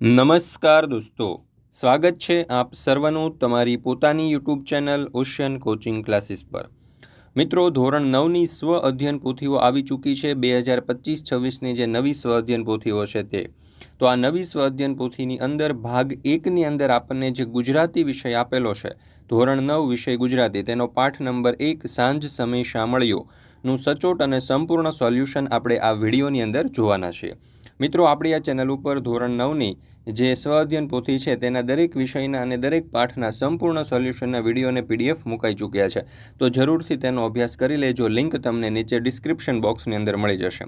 નમસ્કાર દોસ્તો. સ્વાગત છે આપ સર્વનું તમારી પોતાની YouTube channel ocean coaching classes પર. મિત્રો, ધોરણ નવની સ્વ અધ્યયન પોથીઓ આવી ચૂકી છે. બે હજાર પચીસ છવ્વીસની જે નવી સ્વ અધ્યયન પોથીઓ છે તે. તો આ નવી સ્વ અધ્યયન પોથીની અંદર ભાગ એકની અંદર આપણને જે ગુજરાતી વિષય આપેલો છે, ધોરણ નવ વિષય ગુજરાતી, તેનો પાઠ નંબર એક, સાંજ સમય શામળીઓ, નું સચોટ અને સંપૂર્ણ સોલ્યુશન આપણે આ વિડીયોની અંદર જોવાના છીએ. મિત્રો આપણી આ ચેનલ ઉપર ધોરણ નવની જે સ્વ અધ્યયન પોથી છે, તેના દરેક વિષયના અને દરેક પાઠના સંપૂર્ણ સોલ્યુશનના વીડિયો અને પીડીએફ મુકાઈ ચૂક્યા છે. તો જરૂરથી તેનો અભ્યાસ કરી લેજો, લિંક તમને નીચે ડિસ્ક્રિપ્શન બોક્સની અંદર મળી જશે.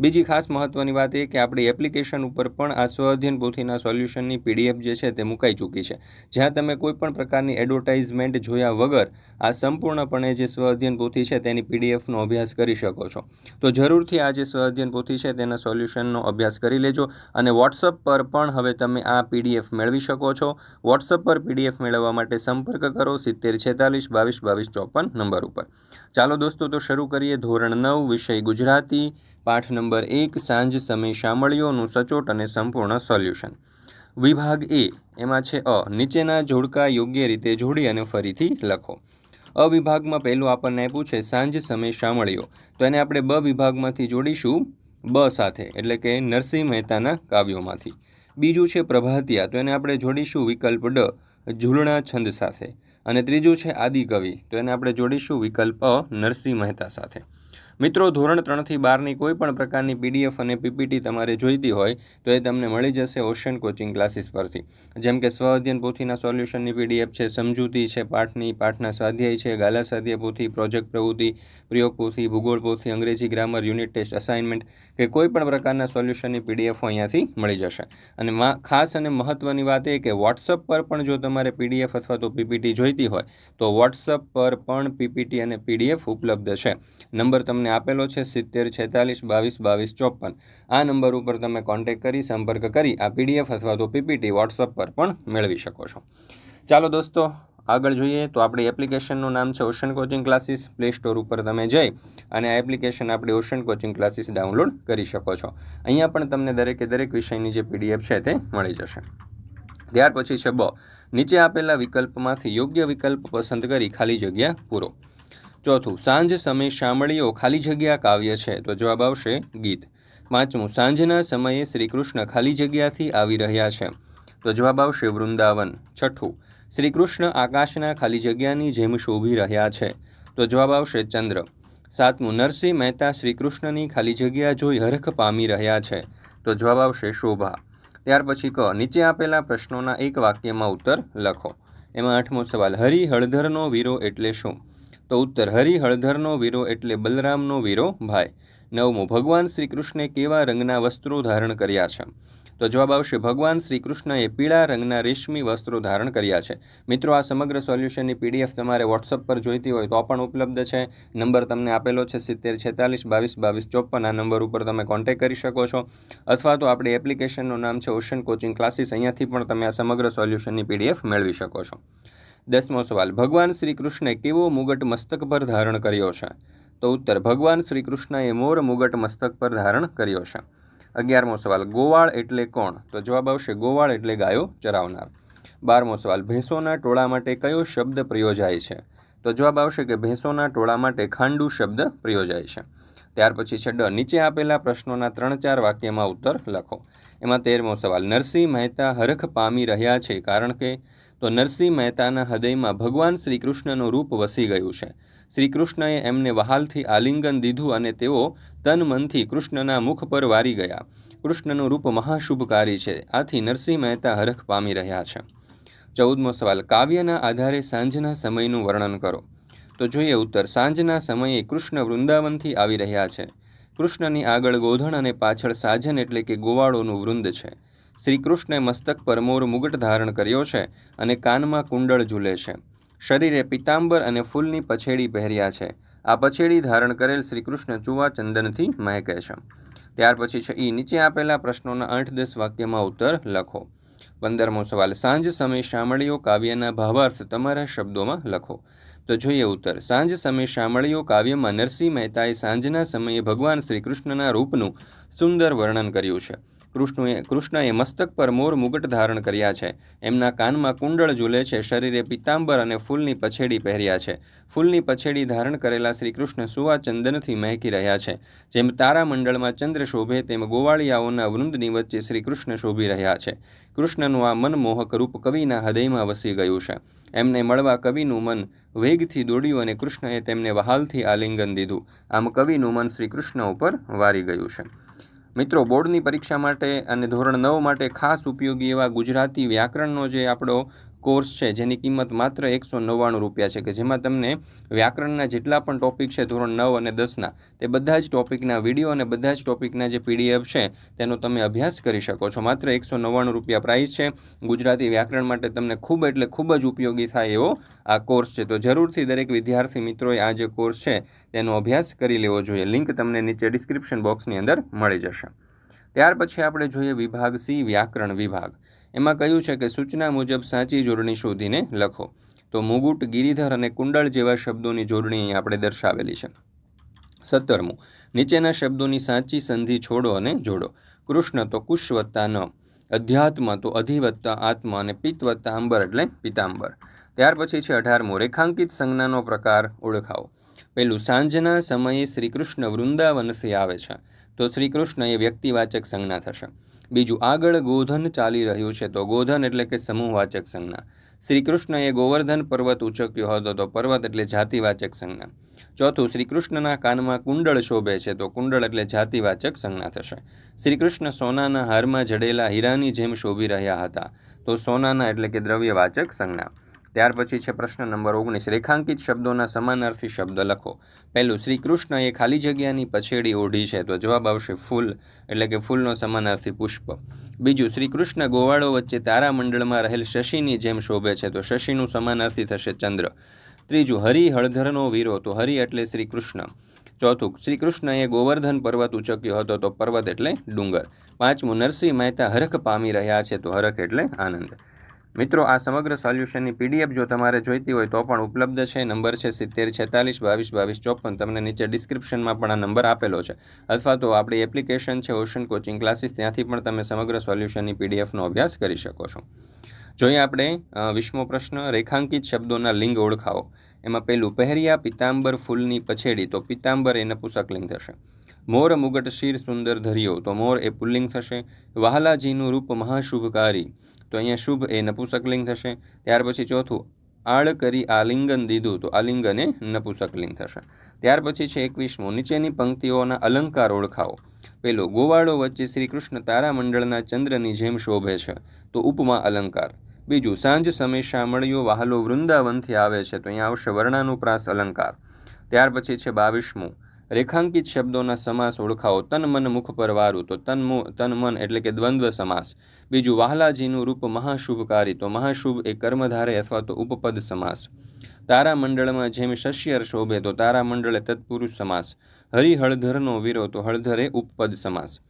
બીજી ખાસ મહત્ત્વની વાત એ કે આપણી એપ્લિકેશન ઉપર પણ આ સ્વ અધ્યયન પોથીના સોલ્યુશનની પીડીએફ જે છે, તે મુકાઈ ચૂકી છે. જ્યાં તમે કોઈપણ પ્રકારની એડવર્ટાઇઝમેન્ટ જોયા વગર આ સંપૂર્ણપણે જે સ્વ અધ્યયન પોથી છે, તેની પીડીએફનો અભ્યાસ કરી શકો છો. તો જરૂરથી આ જે સ્વ અધ્યયન પોથી છે, તેના સોલ્યુશનનો અભ્યાસ કરી લેજો અને વોટ્સઅપ પર પણ હવે તમે આ પીડીએફ મેળવી શકો છો. વોટ્સઅપ પર પીડીએફ મેળવવા માટે સંપર્ક કરો સિત્તેર છેતાલીસ બાવીસ બાવીસ ચોપન નંબર ઉપર. ચાલો દોસ્તો, તો શરૂ કરીએ ધોરણ નવ, વિષય ગુજરાતી. પાઠ નંબર એક, સાંજ સમય શામળીઓનું સચોટ અને સંપૂર્ણ સોલ્યુશન. વિભાગ એ, એમાં છે અ, નીચેના જોડકા યોગ્ય રીતે જોડી અને ફરીથી લખો. અ વિભાગમાં પહેલું આપણને આપ્યું છે સાંજ સમય શામળીઓ તો એને આપણે બ વિભાગમાંથી જોડીશું. બ સાથે, એટલે કે નરસિંહ મહેતાના કાવ્યોમાંથી. બીજું છે પ્રભાતિયા, તો એને આપણે જોડીશું વિકલ્પ ડ, ઝૂલણા છંદ સાથે. અને ત્રીજું છે આદિકવિ, તો એને આપણે જોડીશું વિકલ્પ નરસિંહ મહેતા સાથે. મિત્રો, ધોરણ ત્રણથી બારની કોઈ પણ પ્રકારની પીડીએફ અને પીપીટી તમારે જોઈતી હોય તો એ તમને મળી જશે ઓશન કોચિંગ ક્લાસીસ પરથી. જેમ કે સ્વ પોથીના સોલ્યુશનની પીડીએફ છે, સમજૂતી છે, પાઠની, પાઠના સ્વાધ્યાય છે, ગાલા સ્વાધ્યાય પોથી, પ્રોજેક્ટ પ્રવૃત્તિ, પ્રયોગ પોથી, ભૂગોળ પોથી, અંગ્રેજી ગ્રામર, યુનિટ ટેસ્ટ, અસાઇનમેન્ટ કે કોઈ પણ પ્રકારના સોલ્યુશનની પીડીએફ અહીંયાથી મળી જશે. અને ખાસ અને મહત્ત્વની વાત એ કે વોટ્સઅપ પર પણ જો તમારે પીડીએફ અથવા તો પીપીટી જોઈતી હોય તો વોટ્સઅપ પર પણ પીપીટી અને પીડીએફ ઉપલબ્ધ છે. નંબર તમને તમને આપેલો છે સિત્તેર, છેતાલીસ, બાવીસ બાવીસ, ચોપન. આ નંબર ઉપર તમે કોન્ટેક કરી, સંપર્ક કરી, આ પીડીએફ અથવા તો પીપીટી વોટ્સઅપ પર પણ મેળવી શકો છો. ચાલો દોસ્તો, આગળ જોઈએ તો આપણી એપ્લિકેશનનું નામ છે ocean coaching classes play store ઉપર તમે જઈ અને આ એપ્લિકેશન આપણી ઓશન કોચિંગ ક્લાસીસ ડાઉનલોડ કરી શકો છો. અહીંયા પણ તમને દરેકે દરેક વિષયની જે પીડીએફ છે તે મળી જશે. ત્યાર પછી છે બ. નીચે આપેલા વિકલ્પમાંથી યોગ્ય વિકલ્પ પસંદ કરી ખાલી જગ્યા પૂરો. ચોથું, સાંજ સમય શામળીઓ ખાલી જગ્યા કાવ્ય છે તો જવાબ આવશે ગીત. પાંચમું, સાંજના સમયે શ્રી કૃષ્ણ ખાલી જગ્યાથી આવી રહ્યા છે તો જવાબ આવશે વૃંદાવન. છઠ્ઠું શ્રી કૃષ્ણ આકાશના ખાલી જગ્યાની જેમ શોભી રહ્યા છે તો જવાબ આવશે ચંદ્ર. સાતમું, નરસિંહ મહેતા શ્રી કૃષ્ણની ખાલી જગ્યા જોઈ હરખ પામી રહ્યા છે તો જવાબ આવશે શોભા. ત્યાર પછી ક, નીચે આપેલા પ્રશ્નોના એક વાક્યમાં ઉત્તર લખો. એમાં આઠમો સવાલ હરિ હળધરનો વીરો એટલે શું? તો ઉત્તર હરિ હળધરનો વીરો એટલે બલરામનો વીરો ભાઈ. નવમું, ભગવાન શ્રી કૃષ્ણે કેવા રંગના વસ્ત્રો ધારણ કર્યા છે? તો જવાબ આવશે, ભગવાન શ્રી કૃષ્ણએ પીળા રંગના રેશમી વસ્ત્રો ધારણ કર્યા છે. મિત્રો, આ સમગ્ર સોલ્યુશનની પીડીએફ તમારે વોટ્સઅપ પર જોઈતી હોય તો પણ ઉપલબ્ધ છે. નંબર તમને આપેલો છે સિત્તેર છેતાલીસ બાવીસ બાવીસ ચોપન. આ નંબર ઉપર તમે કોન્ટેક કરી શકો છો. અથવા તો આપણી એપ્લિકેશનનું નામ છે ઓશન કોચિંગ ક્લાસીસ. અહીંયાથી પણ તમે આ સમગ્ર સોલ્યુશનની પીડીએફ મેળવી શકો છો. દસમો સવાલ. ભગવાન શ્રી કૃષ્ણે કેવો મુગટ મસ્તક પર ધારણ કર્યો છે? તો ઉત્તર, ભગવાન શ્રી કૃષ્ણએ મોર મુગટ મસ્તક પર ધારણ કર્યો છે. અગિયારમો સવાલ, ગોવાળ એટલે કોણ? તો જવાબ આવશે, ગોવાળ એટલે ગાયો ચરાવનાર. બારમો સવાલ, ભેંસોના ટોળા માટે કયો શબ્દ પ્રયોજાય છે? તો જવાબ આવશે કે ભેંસોના ટોળા માટે ખાંડુ શબ્દ પ્રયોજાય છે. ત્યાર પછી છે ડ, નીચે આપેલા પ્રશ્નોના ત્રણ ચાર વાક્યમાં ઉત્તર લખો. એમાં તેરમો સવાલ, નરસિંહ મહેતા હરખ પામી રહ્યા છે કારણ કે તો નરસિંહ મહેતાના હૃદયમાં ભગવાન શ્રી કૃષ્ણનું રૂપ વસી ગયું છે. શ્રી કૃષ્ણએ એમને વહાલથી આલિંગન દીધું અને તેઓ તન મનથી કૃષ્ણના મુખ પર વારી ગયા. કૃષ્ણનું રૂપ મહાશુભકારી છે. આથી નરસિંહ મહેતા હરખ પામી રહ્યા છે. ચૌદમો સવાલ, કાવ્યના આધારે સાંજના સમયનું વર્ણન કરો. તો જોઈએ ઉત્તર, સાંજના સમયે કૃષ્ણ વૃંદાવનથી આવી રહ્યા છે. કૃષ્ણની આગળ ગોધણ અને પાછળ સાજન એટલે કે ગોવાળોનું વૃંદ છે. શ્રી કૃષ્ણે મસ્તક પર મોર મુગટ ધારણ કર્યો છે અને કાનમાં કુંડળ ઝૂલે છે. શરીરે પિતાંબર અને ફૂલની પછેડી પહેર્યા છે. આ પછેડી ધારણ કરેલ શ્રીકૃષ્ણ ચુવા ચંદનથી મહેકે છે. ત્યાર પછી છે એ નીચે આપેલા પ્રશ્નોના આઠ દસ વાક્યમાં ઉત્તર લખો. પંદરમો સવાલ, સાંજ સમય શામળીઓ કાવ્યના ભાવાર્થ તમારા શબ્દોમાં લખો. તો જોઈએ ઉત્તર, સાંજ સમય શામળીઓ કાવ્યમાં નરસિંહ મહેતાએ સાંજના સમયે ભગવાન શ્રીકૃષ્ણના રૂપનું સુંદર વર્ણન કર્યું છે. કૃષ્ણએ કૃષ્ણએ મસ્તક પર મોર મુગટ ધારણ કર્યા છે. એમના કાનમાં કુંડળ ઝૂલે છે. શરીરે પિતાંબર અને ફૂલની પછેડી પહેર્યા છે. ફૂલની પછેડી ધારણ કરેલા શ્રી કૃષ્ણ સુવા ચંદનથી મહેકી રહ્યા છે. જેમ તારામંડળમાં ચંદ્ર શોભે, તેમ ગોવાળિયાઓના વૃંદની વચ્ચે શ્રી કૃષ્ણ શોભી રહ્યા છે. કૃષ્ણનું આ મનમોહક રૂપ કવિના હૃદયમાં વસી ગયું છે. એમને મળવા કવિનું મન વેગથી દોડ્યું અને કૃષ્ણએ તેમને વહાલથી આલિંગન દીધું. આમ કવિનું મન શ્રી કૃષ્ણ ઉપર વારી ગયું છે. મિત્રો, બોર્ડની પરીક્ષા માટે અને ધોરણ નવ માટે ખાસ ઉપયોગી એવા ગુજરાતી વ્યાકરણનો જે આપણો કોર્સ છે, જેની કિંમત માત્ર એકસો નવ્વાણું રૂપિયા છે, કે જેમાં તમને વ્યાકરણના જેટલા પણ ટોપિક છે, ધોરણ નવ અને દસના, તે બધા જ ટોપિકના વીડિયો અને બધા જ ટોપિકના જે પીડીએફ છે, તેનો તમે અભ્યાસ કરી શકો છો. માત્ર એકસો નવ્વાણું રૂપિયા પ્રાઇસ છે. ગુજરાતી વ્યાકરણ માટે તમને ખૂબ એટલે ખૂબ જ ઉપયોગી થાય એવો આ કોર્સ છે. તો જરૂરથી દરેક વિદ્યાર્થી મિત્રોએ આ જે કોર્સ છે, તેનો અભ્યાસ કરી લેવો જોઈએ. લિંક તમને નીચે ડિસ્ક્રિપ્શન બોક્સની અંદર મળી જશે. ત્યાર પછી આપણે જોઈએ વિભાગ સી, વ્યાકરણ વિભાગ. એમાં કહ્યું છે કે સૂચના મુજબ સાચી જોડણી શોધીને લખો. તો મુગુટ, ગિરિધર અને કુંડળ જેવા શબ્દોની જોડણી અહીં આપણે દર્શાવેલી છે. સત્તરમું. નીચેના શબ્દોની સાચી સંધિ છોડો અને જોડો. કૃષ્ણ તો કુશ વત્તા ન. અધ્યાત્મ તો અધિવત્તા આત્મ અને પિત્ત વત્તા અંબર એટલે પિતાંબર. ત્યાર પછી છે અઢારમું. રેખાંકિત સંજ્ઞાનો પ્રકાર ઓળખાવો. પેલું સાંજના સમયે શ્રીકૃષ્ણ વૃંદાવનથી આવે છે. તો શ્રીકૃષ્ણ એ વ્યક્તિવાચક સંજ્ઞા થશે. બીજું, આગળ ગોધન ચાલી રહ્યું છે. તો ગોધન એટલે કે સમૂહવાચક સંજ્ઞા. શ્રી કૃષ્ણએ ગોવર્ધન પર્વત ઉચક્યો હતો, તો પર્વત એટલે જાતિવાચક સંજ્ઞા. ચોથું શ્રી કૃષ્ણના કાનમાં કુંડળ શોભે છે, તો કુંડળ એટલે જાતિવાચક સંજ્ઞા થશે. શ્રી કૃષ્ણ સોનાના હારમાં જડેલા હીરાની જેમ શોભી રહ્યા હતા. તો સોનાના એટલે કે દ્રવ્યવાચક સંજ્ઞા. ત્યાર પછી છે પ્રશ્ન નંબર ઓગણીસ. રેખાંકિત શબ્દોના સમાનાર્થી શબ્દ લખો. પહેલું, શ્રી કૃષ્ણ ખાલી જગ્યાની પછેડી ઓઢી છે. તો જવાબ આવશે ફૂલ, એટલે કે ફૂલનો સમાનાર્થી પુષ્પ. બીજું, શ્રી કૃષ્ણ ગોવાળો વચ્ચે તારામંડળમાં રહેલ શશીની જેમ શોભે છે. તો શશીનું સમાનાર્થી થશે ચંદ્ર. ત્રીજું, હરિ હળધરનો વીરો. તો હરિ એટલે શ્રી કૃષ્ણ. ચોથું, શ્રી કૃષ્ણએ ગોવર્ધન પર્વત ઉચક્યો હતો. તો પર્વત એટલે ડુંગર. પાંચમું, નરસિંહ મહેતા હરખ પામી રહ્યા છે. તો હરખ એટલે આનંદ. મિત્રો, આ સમગ્ર સોલ્યુશનની પીડીએફ જો તમારે જોઈતી હોય તો પણ ઉપલબ્ધ છે. નંબર છે સિત્તેર છેતાલીસ બાવીસ બાવીસ ચોપન. તમને નીચે ડિસ્ક્રિપ્શનમાં પણ આ નંબર આપેલો છે. અથવા તો આપણી એપ્લિકેશન છે ઓશન કોચિંગ ક્લાસીસ ત્યાંથી પણ તમે સમગ્ર સોલ્યુશનની પીડીએફનો અભ્યાસ કરી શકો છો. જોઈએ આપણે વિશ્વ પ્રશ્ન, રેખાંકિત શબ્દોના લિંગ ઓળખાવો. એમાં પહેલું, પહેરિયા પિતાંબર ફૂલની પછેડી. તો પિતાંબર એ નપુસકલિંગ થશે. મોર મુગટ શીર સુંદર ધર્યો. તો મોર એ પુલ્લિંગ થશે. વાહલાજીનું રૂપ મહાશુભકારી. તો અહીંયા શુભ એ નપુસકલિંગ થશે. ત્યાર પછી ચોથું, આળ કરી આલિંગન દીધું તો આલિંગન એ નપુસકલિંગ થશે. ત્યાર પછી છે એકવીસમું, નીચેની પંક્તિઓના અલંકાર ઓળખાવો. પેલો, ગોવાળો વચ્ચે શ્રી કૃષ્ણ તારામંડળના ચંદ્રની જેમ શોભે છે, તો ઉપમા અલંકાર. બીજું, સાંજ સમય શામળિયો વહાલો વૃંદાવનથી આવે છે, તો અહીંયા આવશે વર્ણાનુપ્રાસ અલંકાર. ત્યાર પછી છે બાવીસમું રેખાંકિત શબ્દોના સમાસ ઓળખાવો તન મન મુખ પર વારું, તો તન તન મન એટલે કે દ્વંદ્વ સમાસ. બીજું, વાહલાજીનું રૂપ મહાશુભકારી, તો મહાશુભ એ કર્મધારે અથવા તો ઉપપદ સમાસ. તારામંડળમાં જેમ શસ્યર શોભે, તો તારામંડળે તત્પુરુષ સમાસ. હરિહળધરનો વીરો તો હળધરે ઉપપદ સમાસ.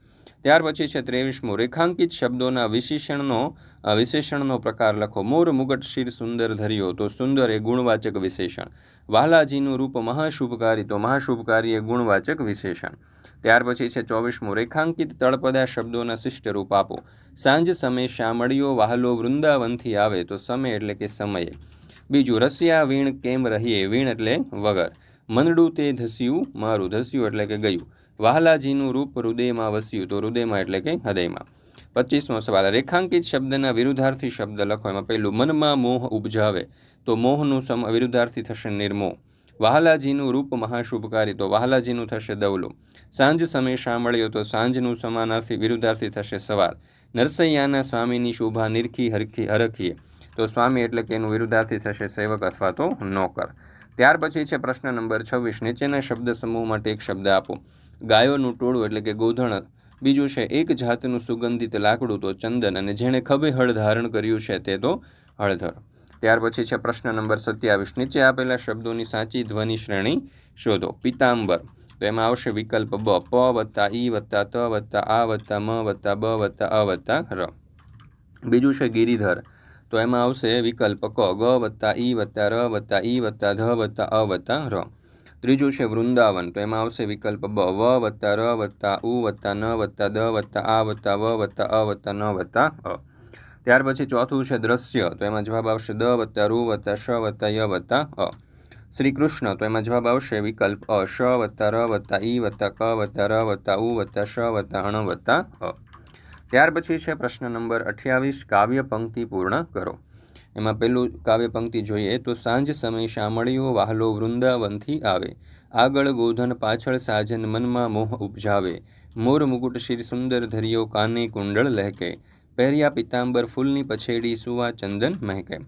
ત્યાર પછી છે ત્રેવીસમું. રેખાંકિત શબ્દોના વિશેષણનો વિશેષણનો પ્રકાર લખો. મોર મુગટ શિર સુંદર ધર્યો, તો સુંદર એ ગુણવાચક વિશેષણ. વાલાજીનું રૂપ મહાશુભકારી, તો મહાશુભકારી એ ગુણવાચક વિશેષણ. ત્યાર પછી છે ચોવીસમું. રેખાંકિત તળપદા શબ્દોના શિષ્ટ રૂપ આપો. સાંજ સમય શામળીઓ વાહલો વૃંદાવનથી આવે, તો સમય એટલે કે સમયે. બીજું, રસિયા વીણ કેમ રહીએ? વીણ એટલે વગર. મંડું તે ધસ્યું, મારું ધસ્યું એટલે કે ગયું. વહાલાજીનું રૂપ હૃદયમાં વસ્યું તો હૃદયમાં એટલે કે હૃદયમાં. પચીસમો સવાલ, રેખાંકિત શબ્દના વિરુદ્ધાર્થી શબ્દ લખો. એમાં પહેલું, મનમાં મોહ ઉપજાવે તો મોહનું સમ, વિરુદ્ધાર્થી થશે નિર્મોહ. વાહલાજીનું રૂપ મહાશુભકારી તો વાહલાજીનું થશે દવલું. સાંજ સમય સાંભળ્યો તો સાંજનું સમાનાર્થી વિરુદ્ધાર્થી થશે સવાર. નરસૈયાના સ્વામીની શોભા નિરખી હરખી હરખીએ તો સ્વામી એટલે કે એનું વિરુદ્ધાર્થી થશે સેવક અથવા તો નોકર. ત્યાર પછી છે પ્રશ્ન નંબર છવ્વીસ, નીચેના શબ્દ સમૂહ માટે એક શબ્દ આપો. ગાયોનું ટોળું એટલે કે ગોધણ, બીજું છે એક જાતનું સુગંધિત લાકડું તો ચંદન અને જેણે ખભે હળ ધારણ કર્યું છે તે તો હળધર. ત્યાર પછી છે પ્રશ્ન નંબર સત્યાવીસ. નીચે આપેલા શબ્દોની સાચી ધ્વનિ શ્રેણી શોધો. પિતાંબર. તો એમાં આવશે વિકલ્પ બ, પ વત્તા ઈ વત્તા ત વત્તા આ વત્તા મ વત્તા બ વત્તા અ વત્તા ર. બીજું છે ગિરિધર. તો એમાં આવશે વિકલ્પ ક, ગ વત્તા ઈ વત્તા ર વત્તા ઈ વત્તા ધ વત્તા અ વત્તા ર. ત્રીજું છે વૃંદાવન. તો એમાં આવશે વિકલ્પ બ, વ વત્તા ર વત્તા ઉ વત્તા ન વત્તા દ વત્તા આ વત્તા વ વત્તા અ વત્તા ન વત્તા અ. ત્યાર પછી ચોથું છે દ્રશ્ય. તો એમાં જવાબ આવશે દ વત્તા રૂ વત્તા શ વત્તા ય વત્તા અ. શ્રી કૃષ્ણ તો એમાં જવાબ આવશે વિકલ્પ અ, શ વત્તા ર વત્તા ઈ વત્તા ક વત્તા ર વત્તા ઉ વત્તા શ વત્તા અણ વત્તા અ. ત્યાર પછી છે પ્રશ્ન નંબર અઠ્યાવીસ. કાવ્ય પંક્તિ પૂર્ણ કરો. એમાં પહેલું કાવ્ય પંક્તિ જોઈએ તો સાંજ સમય શામળીઓ વાહલો વૃંદાવનથી આવે. આગળ ગોધન પાછળ સાજન મનમાં મોહ ઉપજાવે. મોર મુકુટ શિર સુંદર ધરિયો કાને કુંડળ લહેકે. પહેર્યા પિતાંબર ફૂલની પછેડી સુવા ચંદન મહેકે.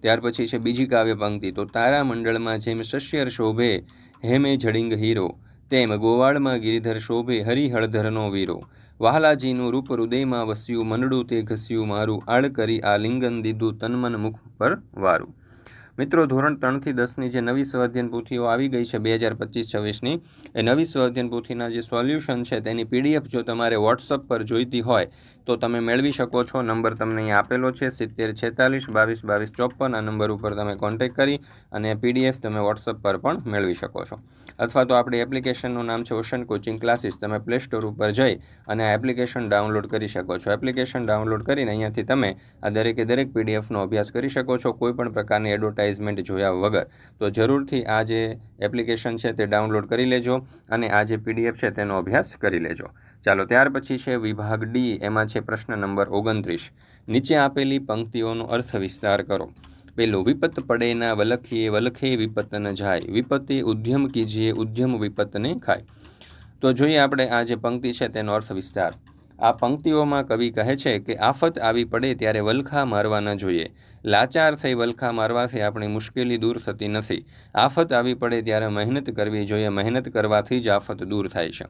ત્યાર પછી છે બીજી કાવ્ય પંક્તિ, તો તારા મંડળમાં જેમ શસ્યર શોભે, હેમે જડિંગ હીરો. તેમ ગોવાળમાં ગિરિધર શોભે, હરિહળધરનો વીરો. વહાલાજીનું રૂપ હૃદયમાં વસ્યું મનડું તે ઘસ્યું મારું આળ કરી આ લિંગન દીધું તનમન મુખ પર વારું. મિત્રો, ધોરણ ત્રણથી દસની જે નવી સ્વાધ્યન પોથીઓ આવી ગઈ છે બે હજાર પચીસ છવ્વીસની, એ નવી સ્વાધ્યન પોથીના જે સોલ્યુશન છે તેની પીડીએફ જો તમારે વોટ્સઅપ પર જોઈતી હોય, તો તમે મેળવી શકો છો. નંબર તમને અહીં આપેલો છે, સિત્તેર છેતાલીસ બાવીસ બાવીસ ચોપન, આ નંબર ઉપર તમે કોન્ટેક કરી અને પીડીએફ તમે વોટ્સઅપ પર પણ મેળવી શકો છો. અથવા તો આપણી એપ્લિકેશનનું નામ છે ઓશન કોચિંગ ક્લાસીસ. તમે પ્લે સ્ટોર ઉપર જઈ અને આ એપ્લિકેશન ડાઉનલોડ કરી શકો છો. એપ્લિકેશન ડાઉનલોડ કરીને અહીંયાથી તમે આ દરેકે દરેક પીડીએફનો અભ્યાસ કરી શકો છો. કોઈપણ પ્રકારની પ્રકારની એડવર્ટાઇઝમેન્ટ જોયા વગર. તો જરૂરથી આ જે એપ્લિકેશન છે તે ડાઉનલોડ કરી લેજો અને આ જે પીડીએફ છે તેનો અભ્યાસ કરી લેજો. ચાલો, ત્યાર પછી છે વિભાગ ડી, એમાં છે પ્રશ્ન નંબર ઓગણત્રીસ. નીચે આપેલી પંક્તિઓનો અર્થ વિસ્તાર કરો. પેલું વિપત પડે ના વલખીએ, વલખે વિપતન જાય. વિપત્તિ ઉદ્યમ કીજીએ, ઉદ્યમ વિપતને ખાય. તો જોઈએ આપણે આ જે પંક્તિ છે તેનો અર્થ વિસ્તાર. આ પંક્તિઓમાં કવિ કહે છે કે આફત આવી પડે ત્યારે વલખા મારવા ન જોઈએ. લાચાર થઈ વલખા મારવાથી આપણી મુશ્કેલી દૂર થતી નથી. આફત આવી પડે ત્યારે મહેનત કરવી જોઈએ. મહેનત કરવાથી જ આફત દૂર થાય છે.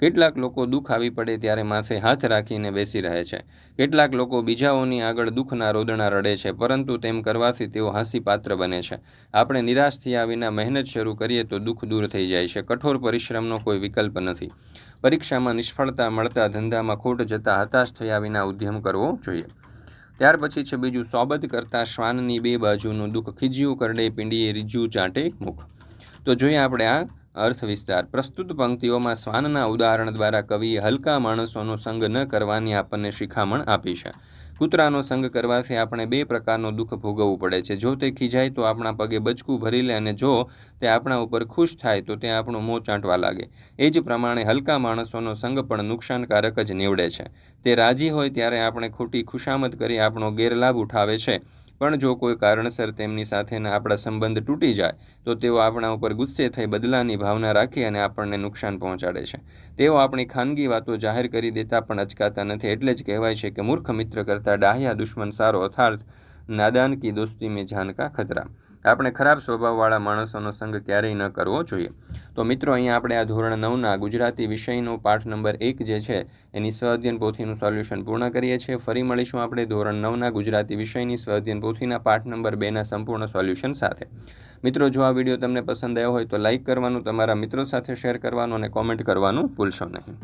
કેટલાક લોકો દુઃખ આવી પડે ત્યારે માથે હાથ રાખીને બેસી રહે છે. કેટલાક લોકો બીજાઓની આગળ દુઃખના રોદણા રડે છે, પરંતુ તેમ કરવાથી તેઓ હાંસી પાત્ર બને છે. આપણે નિરાશ થયા વિના મહેનત શરૂ કરીએ તો દુઃખ દૂર થઈ જાય છે. કઠોર પરિશ્રમનો કોઈ વિકલ્પ નથી. પરીક્ષામાં નિષ્ફળતા મળતા ધંધામાં ખોટ જતા હતાશ થયા વિના ઉદ્યમ કરવો જોઈએ. ત્યાર પછી છે બીજું, સોબત કરતા શ્વાનની બે બાજુનું દુઃખ ખીજ્યું, કરડે પીંડીએ રીજ્યું ચાંટે મુખ. તો જોઈએ આપણે આ અર્થ વિસ્તાર. પ્રસ્તુત પંક્તિઓમાં શ્વાનના ઉદાહરણ દ્વારા કવિએ હલકા માણસોનો સંગ ન કરવાની આપણને શિખામણ આપી છે. કૂતરાનો સંગ કરવાથી આપણે બે પ્રકારનો દુઃખ ભોગવવું પડે છે. જો તે ખીજાય તો આપણા પગે બચકું ભરી લે અને જો તે આપણા ઉપર ખુશ થાય તો તે આપણું મોં ચાંટવા લાગે. એ જ પ્રમાણે હલકા માણસોનો સંગ પણ નુકસાનકારક જ નીવડે છે. તે રાજી હોય ત્યારે આપણે ખોટી ખુશામત કરી આપણો ગેરલાભ ઉઠાવે છે. પણ જો કોઈ કારણસર તેમની સાથેના આપણા સંબંધ તૂટી જાય, તો તેઓ આપણા ઉપર ગુસ્સે થઈ બદલાની ભાવના રાખી અને આપણને નુકસાન પહોંચાડે છે. તેઓ આપણી ખાનગી વાતો જાહેર કરી દેતા પણ અચકાતા નથી, એટલે જ કહેવાય છે કે મૂર્ખ મિત્ર કરતાં ડાહ્યા દુશ્મન સારો અથાર્થ નાદાન કી દોસ્તી મેં જાન કા ખતરા. આપણે ખરાબ સ્વભાવવાળા માણસોનો સંગ ક્યારેય ન કરવો જોઈએ. તો મિત્રો, અહીંયા આપણે આ ધોરણ નવના ગુજરાતી વિષયનો પાઠ નંબર એક જે છે, એની સ્વાધ્યન પોથીનું સોલ્યુશન પૂર્ણ કરીએ છીએ. ફરી મળીશું આપણે ધોરણ નવના ગુજરાતી વિષયની સ્વાધ્યન પોથીના પાઠ નંબર બેના સંપૂર્ણ સોલ્યુશન સાથે. મિત્રો, જો આ વીડિયો તમને પસંદ આવ્યો હોય તો લાઇક કરવાનું, તમારા મિત્રો સાથે શેર કરવાનું અને કોમેન્ટ કરવાનું ભૂલશો નહીં.